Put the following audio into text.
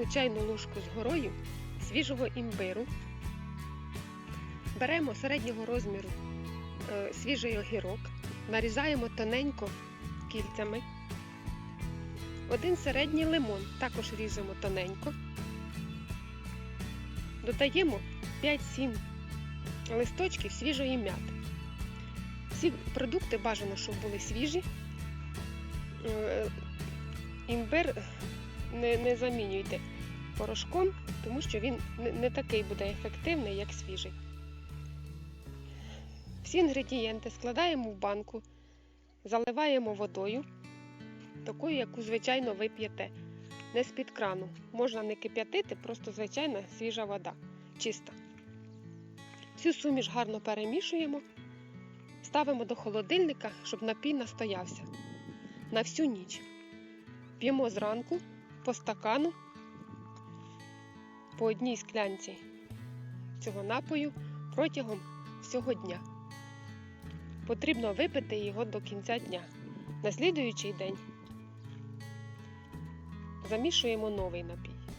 одну чайну ложку з горою свіжого імбиру. Беремо середнього розміру е, свіжий огірок, нарізаємо тоненько кільцями. Один середній лимон також ріжемо тоненько. Додаємо 5-7 листочків свіжої м'яти. Всі продукти бажано, щоб були свіжі. Е, Імбир не, не замінюйте порошком, тому що він не, такий буде ефективний, як свіжий. Всі інгредієнти складаємо в банку, заливаємо водою, такою, яку звичайно ви п'єте. Не з-під крану. Можна не кип'ятити, просто звичайна свіжа вода, чиста. Всю суміш гарно перемішуємо, ставимо до холодильника, щоб напій настоявся на всю ніч. П'ємо зранку по стакану, по одній склянці цього напою протягом всього дня. Потрібно випити його до кінця дня. На слідуючий день замішуємо новий напій.